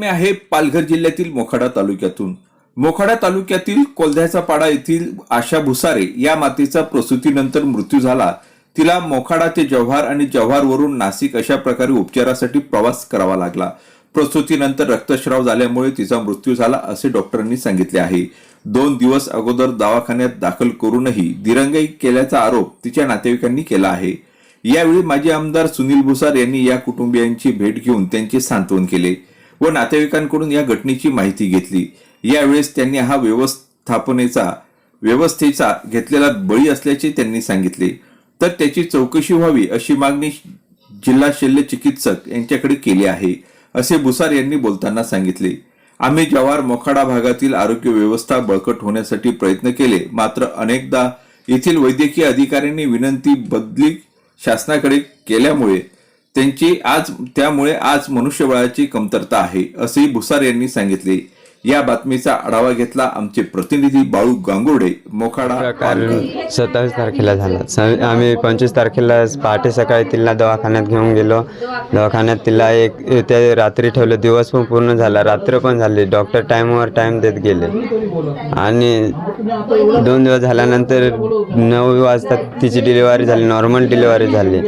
बातमी आहे पालघर जिल्ह्यातील मोखाडा तालुक्यातून. मोखाडा तालुक्यातील कोल्ह्याचा पाडा येथील आशा भुसारे या मातेचा प्रसूतीनंतर मृत्यू झाला. तिला मोखाडा ते जव्हार आणि जव्हारवरून नाशिक अशा प्रकारे उपचारासाठी प्रवास करावा लागला. प्रसूतीनंतर रक्तस्राव झाल्यामुळे तिचा मृत्यू झाला असे डॉक्टरांनी सांगितले आहे. दोन दिवस अगोदर दवाखान्यात दाखल करूनही दिरंगाई केल्याचा आरोप तिच्या नातेवाईकांनी केला आहे. यावेळी माजी आमदार सुनील भुसार यांनी या कुटुंबियांची भेट घेऊन त्यांचे सांत्वन केले. व नातेवाईकांकडून या घटनेची माहिती घेतली. यावेळेस त्यांनी हा व्यवस्थापनेचा व्यवस्थेचा घेतलेला बळी असल्याचे त्यांनी सांगितले. तर त्याची चौकशी व्हावी अशी मागणी जिल्हा शल्य चिकित्सक यांच्याकडे केली आहे असे भुसार यांनी बोलताना सांगितले. आम्ही जवार मोखाडा भागातील आरोग्य व्यवस्था बळकट होण्यासाठी प्रयत्न केले मात्र अनेकदा येथील वैद्यकीय अधिकाऱ्यांनी विनंती बदली शासनाकडे केल्यामुळे त्यांची आज त्यामुळे आज मनुष्यबळाची कमतरता आहे असेही भुसार यांनी सांगितले. या बातमीचा आढावा घेतला आमचे प्रतिनिधी बाळू गांगुर्डे मोखाडा. कारण सत्तावीस तारखेला झाला. आम्ही पंचवीस तारखेला पहाटे सकाळी तिला दवाखान्यात घेऊन गेलो. दवाखान्यात तिला एक त्या रात्री ठेवलं. दिवस पण पूर्ण झाला. रात्र पण झाली. डॉक्टर टाईमवर टाईम देत गेले. आणि दोन दिवस झाल्यानंतर नऊ वाजता तिची डिलिव्हरी झाली. नॉर्मल डिलिव्हरी झाली.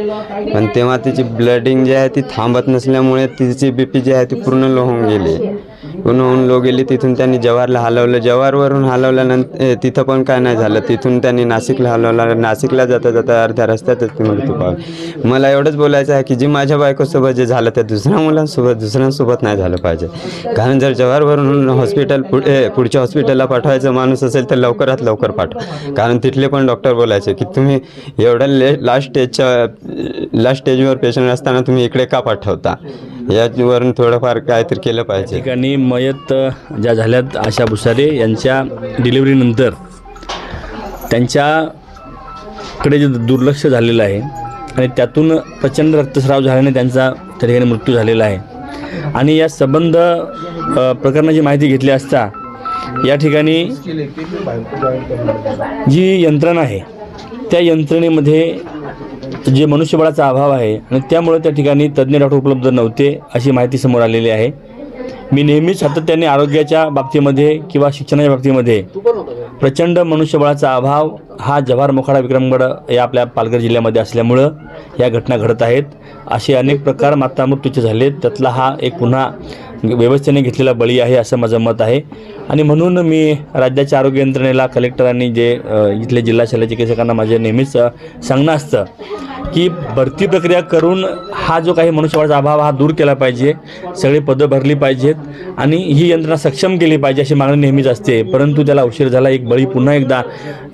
पण तेव्हा तिची ब्लडिंग जी आहे ती थांबत नसल्यामुळे तिची बी पी जी आहे ती पूर्ण लो होऊन गेली. पूर्ण होऊन लो गेली. म्हणजे तिथून त्यांनी जव्हारला हलवलं. जव्हारवरून हलवल्यानंतर तिथं पण काय नाही झालं. तिथून त्यांनी नाशिकला हलवलं. नाशिकला जाता जाता अर्ध्या रस्त्यातच ती मृत्यू पावली. मला एवढंच बोलायचं आहे की जी माझ्या बायकोसोबत जे झालं त्या दुसऱ्या मुलांसोबत दुसऱ्यांसोबत नाही झालं पाहिजे. कारण जर जव्हारवरून हॉस्पिटल पुढे पुढच्या हॉस्पिटलला पाठवायचं माणूस असेल तर लवकरात लवकर पाठवा. कारण तिथले पण डॉक्टर बोलायचे की तुम्ही एवढ्या ले लास्ट स्टेजच्या लास्ट स्टेजवर पेशंट असताना तुम्ही इकडे का पाठवता? यावरून थोडंफार काहीतरी केलं पाहिजे. ठिकाणी मयत ज्या झाल्यात आशा भुसारे यांच्या डिलिव्हरीनंतर त्यांच्याकडे जे दुर्लक्ष झालेलं आहे आणि त्यातून प्रचंड रक्तस्राव झाल्याने त्यांचा त्या ठिकाणी मृत्यू झालेला आहे. आणि या संबंध प्रकरणाची माहिती घेतली असता या ठिकाणी जी यंत्रणा आहे त्या यंत्रणेमध्ये जे मनुष्यबळाचा अभाव आहे आणि त्यामुळे त्या ठिकाणी तज्ज्ञ डॉक्टर उपलब्ध नव्हते अशी माहिती समोर आलेली आहे. मी नेहमीच सातत्याने आरोग्याच्या बाबतीमध्ये किंवा शिक्षणाच्या बाबतीमध्ये प्रचंड मनुष्यबळाचा अभाव हा जव्हार मोखाडा विक्रमगड या आपल्या पालघर जिल्ह्यामध्ये असल्यामुळं या घटना घडत आहेत. असे अनेक प्रकार माता मृत्यूचे झालेत. त्यातला हा एक पुन्हा व्यवस्थेने घेतलेला बळी आहे असं माझं मत आहे. आणि म्हणून मी राज्याच्या आरोग्य यंत्रणेला कलेक्टरांनी जे इथले जिल्हा शल्य चिकित्सकांना माझे नेहमीच सांगणं असतं. की भरती प्रक्रिया करून हा जो काही मनुष्यबळाचा अभाव हा दूर केला पाहिजे सगळी पदं भरली पाहिजेत आणि ही यंत्रणा सक्षम केली पाहिजे अशी मागणी नेहमीच असते. परंतु त्याला उशीर झाला एक बळी पुन्हा एकदा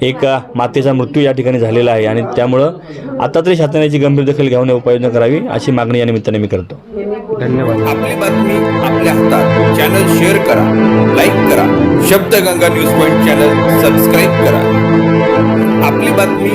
एक मातेचा मृत्यू या ठिकाणी झालेला आहे आणि त्यामुळं आता तरी शासनाची गंभीर दखल घेऊन उपाययोजना करावी अशी मागणी या निमित्ताने मी करतो. धन्यवाद. आपली बातमी आपल्या हातात. चॅनल शेअर करा लाईक करा. Shabdaganga news point channel subscribe करा. आपली बातमी